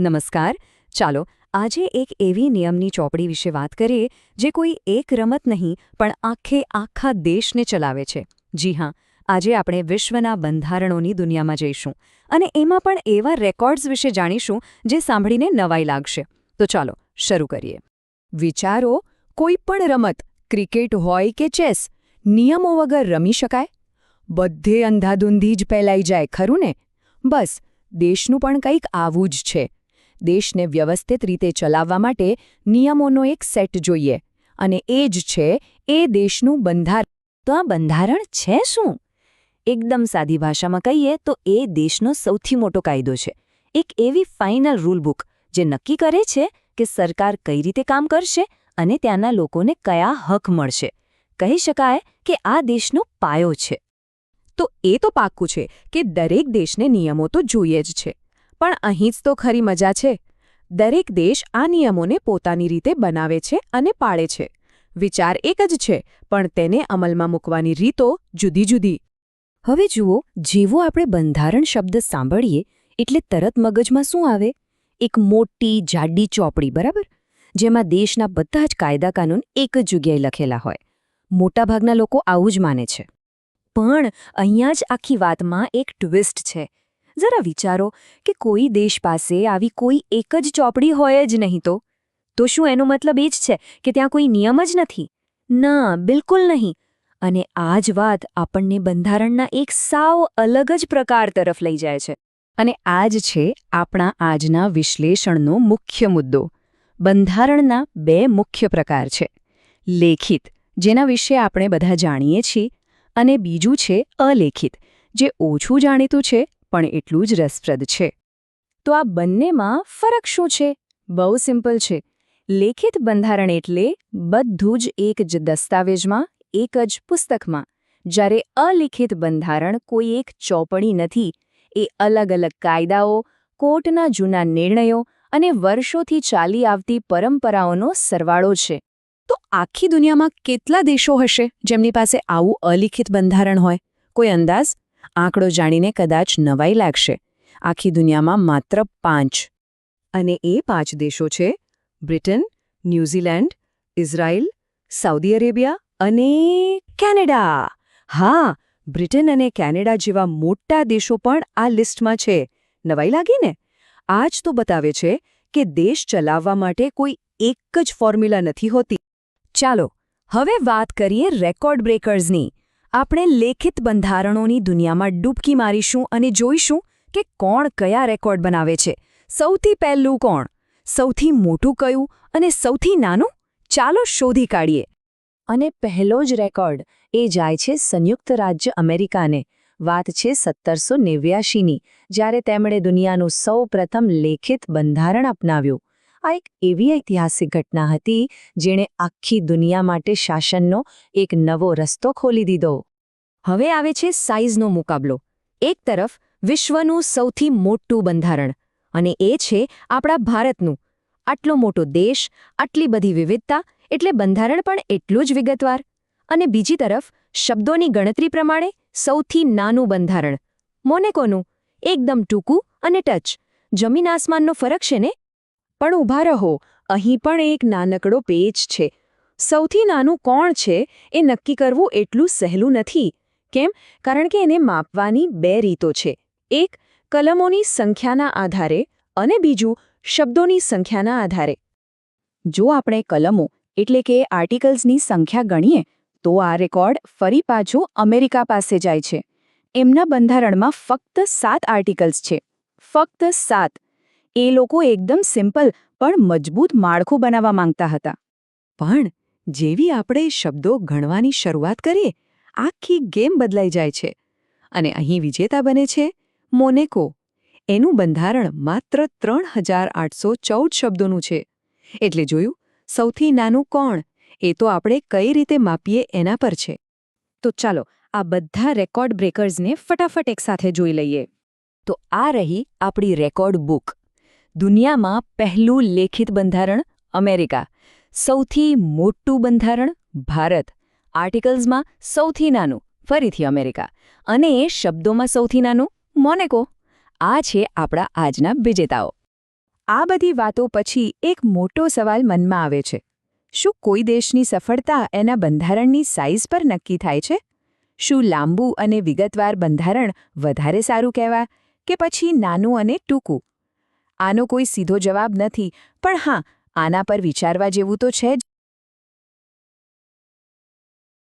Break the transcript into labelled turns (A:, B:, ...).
A: નમસ્કાર. ચાલો, આજે એક એવી નિયમની ચોપડી વિશે વાત કરીએ, જે કોઈ એક રમત નહીં, પણ આખે આખા દેશને ચલાવે છે. જી હા, આજે આપણે વિશ્વના બંધારણોની દુનિયામાં જઈશું અને એમાં પણ એવા રેકોર્ડ્સ વિશે જાણીશું, જે સાંભળીને નવાઈ લાગશે. તો ચાલો, શરૂ કરીએ. વિચારો, કોઈ પણ રમત, ક્રિકેટ હોય કે ચેસ, નિયમો વગર રમી શકાય? બધે અંધાધૂંધી જ ફેલાઈ જાય, ખરું ને? બસ, દેશનું પણ કંઈક આવું જ છે. દેશને વ્યવસ્થિત રીતે ચલાવવા માટે નિયમોનો એક સેટ જોઈએ. અને એ જ છે, એ દેશનું બંધારણ. તો આ બંધારણ છે શું? એકદમ સાદી ભાષામાં કહીએ તો એ દેશનો સૌથી મોટો કાયદો છે. એક એવી ફાઇનલ રૂલબુક જે નક્કી કરે છે કે સરકાર કઈ રીતે કામ કરશે અને ત્યાંના લોકોને કયા હક મળશે. કહી શકાય કે આ દેશનો પાયો છે. તો એ તો પાક્કું છે કે દરેક દેશને નિયમો તો જોઈએ જ છે. પણ અહીં જ તો ખરી મજા છે. દરેક દેશ આ નિયમોને પોતાની રીતે બનાવે છે અને પાળે છે. વિચાર એક જ છે, પણ તેને અમલમાં મૂકવાની રીતો જુદી જુદી. હવે જુઓ, જેવો આપણે બંધારણ શબ્દ સાંભળીએ, એટલે તરત મગજમાં શું આવે? એક મોટી જાડી ચોપડી, બરાબર? જેમાં દેશના બધા જ કાયદા કાનૂન એક જ જગ્યાએ લખેલા હોય. મોટાભાગના લોકો આવું જ માને છે. પણ અહીંયા જ આખી વાતમાં એક ટ્વિસ્ટ છે. જરા વિચારો કે કોઈ દેશ પાસે આવી કોઈ એક જ ચોપડી હોય જ નહીં તો? તો શું એનો મતલબ એ જ છે કે ત્યાં કોઈ નિયમ જ નથી? ના, બિલકુલ નહીં. અને આ જ વાત આપણને બંધારણના એક સાવ અલગ જ પ્રકાર તરફ લઈ જાય છે. અને આ જ છે આપણા આજના વિશ્લેષણનો મુખ્ય મુદ્દો. બંધારણના બે મુખ્ય પ્રકાર છે. લેખિત, જેના વિશે આપણે બધા જાણીએ છીએ, અને બીજું છે અલેખિત, જે ઓછું જાણીતું છે પણ એટલું જ રસપ્રદ છે. તો આ બંનેમાં ફરક શું છે? બહુ સિમ્પલ છે. લેખિત બંધારણ એટલે બધું જ એક જ દસ્તાવેજમાં, એક જ પુસ્તકમાં. જ્યારે અલિખિત બંધારણ કોઈ એક ચોપડી નથી, એ અલગ અલગ કાયદાઓ, કોર્ટના જૂના નિર્ણયો અને વર્ષોથી ચાલી આવતી પરંપરાઓનો સરવાળો છે. તો આખી દુનિયામાં કેટલા દેશો હશે જેમની પાસે આવું અલિખિત બંધારણ હોય? કોઈ અંદાજ? આંકડો જાણીને કદાચ નવાઈ લાગશે. આખી દુનિયામાં માત્ર પાંચ. અને એ પાંચ દેશો છે Britain, New Zealand, Israel, Saudi Arabia અને કેનેડા. હા, બ્રિટન અને કેનેડા જેવા મોટા દેશો પણ આ લિસ્ટમાં છે. નવાઈ લાગી ને? આ જ તો બતાવે છે કે દેશ ચલાવવા માટે કોઈ એક જ ફોર્મ્યુલા નથી હોતી. ચાલો, હવે વાત કરીએ રેકોર્ડ બ્રેકર્સની. આપણે લેખિત બંધારણોની દુનિયામાં ડૂબકી મારીશું અને જોઈશું કે કોણ કયા રેકોર્ડ બનાવે છે. સૌથી પહેલું કોણ? સૌથી મોટું કયું અને સૌથી નાનું? ચાલો શોધી કાઢીએ. અને પહેલો જ રેકોર્ડ, એ જાય છે સંયુક્ત રાજ્ય અમેરિકાને. વાત છે સત્તરસો નેવ્યાશીની, જ્યારે તેમણે દુનિયાનું સૌ લેખિત બંધારણ અપનાવ્યું. આ એક એવી ઐતિહાસિક ઘટના હતી, જેણે આખી દુનિયા માટે શાસનનો એક નવો રસ્તો ખોલી દીધો. હવે આવે છે સાઇઝનો મુકાબલો. એક તરફ, વિશ્વનું સૌથી મોટું બંધારણ, અને એ છે આપણા ભારતનું. આટલો મોટો દેશ, આટલી બધી વિવિધતા, એટલે બંધારણ પણ એટલું જ વિગતવાર. અને બીજી તરફ, શબ્દોની ગણતરી પ્રમાણે સૌથી નાનું બંધારણ. મોનેકોનું, એકદમ ટૂંકું અને ટચ. જમીન આસમાનનો ફરક છે ને? પણ ઊભા રહો, અહીં પણ એક નાનકડો પેજ છે. સૌથી નાનું કોણ છે એ નક્કી કરવું એટલું સહેલું નથી. કેમ? કારણ કે એને માપવાની બે રીતો છે. એક, કલમોની સંખ્યાના આધારે અને બીજું, શબ્દોની સંખ્યાના આધારે. જો આપણે કલમો, એટલે કે આર્ટિકલ્સની સંખ્યા ગણીએ, તો આ રેકોર્ડ ફરી પાછો અમેરિકા પાસે જાય છે. એમના બંધારણમાં ફક્ત સાત આર્ટિકલ્સ છે. ફક્ત સાત. એ લોકો એકદમ સિમ્પલ પણ મજબૂત માળખું બનાવવા માંગતા હતા. પણ જેવી આપણે શબ્દો ગણવાની શરૂઆત કરીએ, આખી ગેમ બદલાઈ જાય છે. અને અહીં વિજેતા બને છે મોનેકો. એનું બંધારણ માત્ર ત્રણ હજાર આઠસો ચૌદ શબ્દોનું છે. એટલે જોયું, સૌથી નાનું કોણ, એ તો આપણે કઈ રીતે માપીએ એના પર છે. તો ચાલો, આ બધા રેકોર્ડ બ્રેકર્સને ફટાફટ એકસાથે જોઈ લઈએ. તો આ રહી આપણી રેકોર્ડ બુક. દુનિયામાં પહેલું લેખિત બંધારણ અમેરિકા, સૌથી મોટું બંધારણ ભારત. આર્ટિકલ્સમાં સૌથી નાનું, ફરીથી અમેરિકા. અને શબ્દોમાં સૌથી નાનું, મોનેકો. આ છે આપણા આજના વિજેતાઓ.
B: આ બધી વાતો પછી એક મોટો સવાલ મનમાં આવે છે. શું કોઈ દેશની સફળતા એના બંધારણની સાઇઝ પર નક્કી થાય છે? શું લાંબુ અને વિગતવાર બંધારણ વધારે સારું કહેવાય કે પછી નાનું અને ટૂંકું? આનો કોઈ સીધો જવાબ નથી. પણ હા આના પર વિચારવા જેવું તો છે જ.